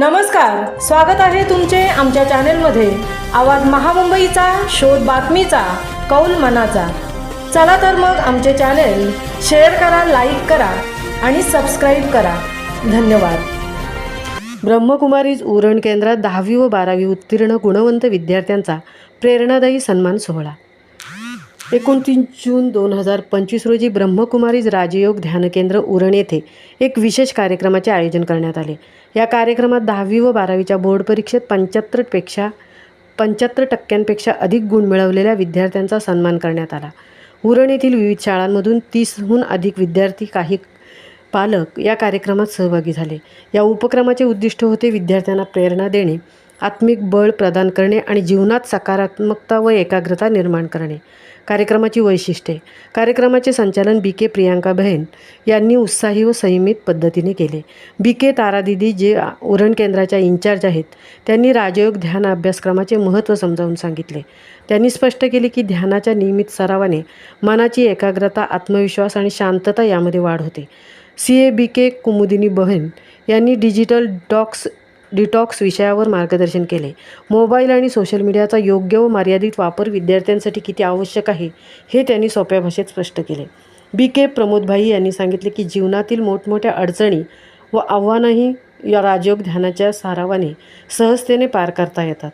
नमस्कार स्वागत आहे तुमचे आमच्या चॅनेलमध्ये. आवाज महामुंबईचा शोध बातमीचा कौल मनाचा. चला तर मग आमचे चॅनेल शेअर करा लाईक करा आणि सबस्क्राईब करा. धन्यवाद. ब्रह्मकुमारीज उरण केंद्रात दहावी व बारावी उत्तीर्ण गुणवंत विद्यार्थ्यांचा प्रेरणादायी सन्मान सोहळा. एकोणतीस जून दोन हजार पंचवीस रोजी ब्रह्मकुमारीज राजयोग ध्यान केंद्र उरण येथे एक विशेष कार्यक्रमाचे आयोजन करण्यात आले. या कार्यक्रमात दहावी व बारावीच्या बोर्ड परीक्षेत पंच्याहत्तरपेक्षा पंच्याहत्तर टक्क्यांपेक्षा अधिक गुण मिळवलेल्या विद्यार्थ्यांचा सन्मान करण्यात आला. उरण येथील विविध शाळांमधून तीसहून अधिक विद्यार्थी काही पालक या कार्यक्रमात सहभागी झाले. या उपक्रमाचे उद्दिष्ट होते विद्यार्थ्यांना प्रेरणा देणे आत्मिक बळ प्रदान करणे आणि जीवनात सकारात्मकता व एकाग्रता निर्माण करणे. कार्यक्रमाची वैशिष्ट्ये. कार्यक्रमाचे संचालन बी के प्रियांका बहन यांनी उत्साही व संयमित पद्धतीने केले. बी के तारादिदी जे उरण केंद्राच्या इन्चार्ज आहेत त्यांनी राजयोग ध्यान अभ्यासक्रमाचे महत्त्व समजावून सांगितले. त्यांनी स्पष्ट केले की ध्यानाच्या नियमित सरावाने मनाची एकाग्रता आत्मविश्वास आणि शांतता यामध्ये वाढ होते. सी ए बी के कुमुदिनी बहन यांनी डिजिटल डॉक्स डिटॉक्स विषयावर मार्गदर्शन केले. मोबाईल आणि सोशल मीडियाचा योग्य व मर्यादित वापर विद्यार्थ्यांसाठी किती आवश्यक आहे हे त्यांनी सोप्या भाषेत स्पष्ट केले. बी. के. प्रमोदभाई यांनी सांगितले की जीवनातील मोठमोठ्या अडचणी व आव्हानंही या राजयोग ध्यानाच्या सारावाने सहजतेने पार करता येतात.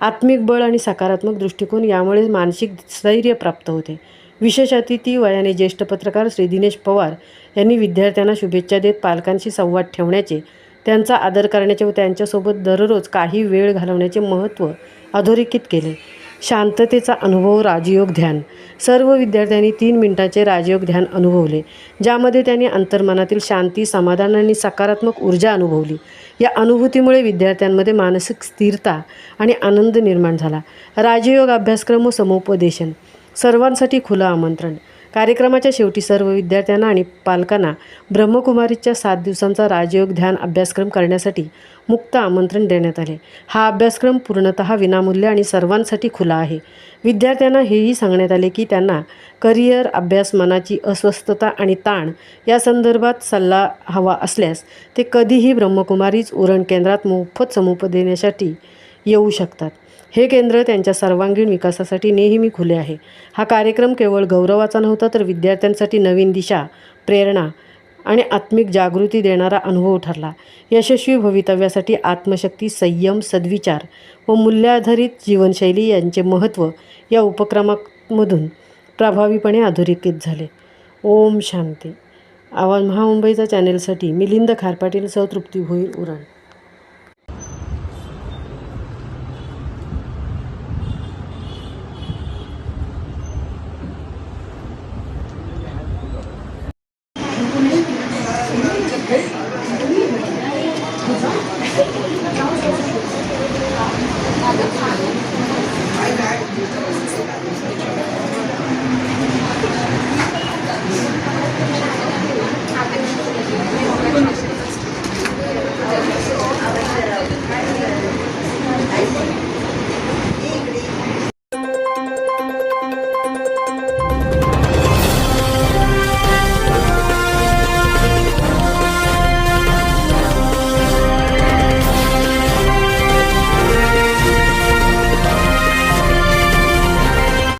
आत्मिक बळ आणि सकारात्मक दृष्टिकोन यामुळे मानसिक स्थैर्य प्राप्त होते. विशेष अतिथी वयाने ज्येष्ठ पत्रकार श्री दिनेश पवार यांनी विद्यार्थ्यांना शुभेच्छा देत पालकांशी संवाद ठेवण्याचे त्यांचा आदर करण्याचे व त्यांच्यासोबत दररोज काही वेळ घालवण्याचे महत्त्व अधोरेखित केले. शांततेचा अनुभव राजयोग ध्यान. सर्व विद्यार्थ्यांनी तीन मिनिटाचे राजयोग ध्यान अनुभवले ज्यामध्ये त्यांनी अंतर्मनातील शांती समाधान आणि सकारात्मक ऊर्जा अनुभवली. या अनुभूतीमुळे विद्यार्थ्यांमध्ये मानसिक स्थिरता आणि आनंद निर्माण झाला. राजयोग अभ्यासक्रम व समुपदेशन. सर्वांसाठी खुलं आमंत्रण. कार्यक्रमाच्या शेवटी सर्व विद्यार्थ्यांना आणि पालकांना ब्रह्मकुमारीच्या सात दिवसांचा राजयोग ध्यान अभ्यासक्रम करण्यासाठी मुक्त आमंत्रण देण्यात आले. हा अभ्यासक्रम पूर्णतः विनामूल्य आणि सर्वांसाठी खुला आहे. विद्यार्थ्यांना हेही सांगण्यात आले की त्यांना करिअर अभ्यास मनाची अस्वस्थता आणि ताण या संदर्भात सल्ला हवा असल्यास ते कधीही ब्रह्मकुमारीच उरण केंद्रात मोफत समुपदेण्यासाठी येऊ शकतात. हे केंद्र त्यांच्या सर्वांगीण विकासासाठी नेहमी खुले आहे. हा कार्यक्रम केवळ गौरवाचा नव्हता तर विद्यार्थ्यांसाठी नवीन दिशा प्रेरणा आणि आत्मिक जागृती देणारा अनुभव ठरला. यशस्वी भवितव्यासाठी आत्मशक्ती संयम सद्विचार व मूल्याधारित जीवनशैली यांचे महत्त्व या उपक्रमामधून प्रभावीपणे अधोरेखित झाले. ओम शांती. आवाज महामुंबईचा चॅनेलसाठी मिलिंद खारपाटील सह तृप्ती होईल उरण. Okay?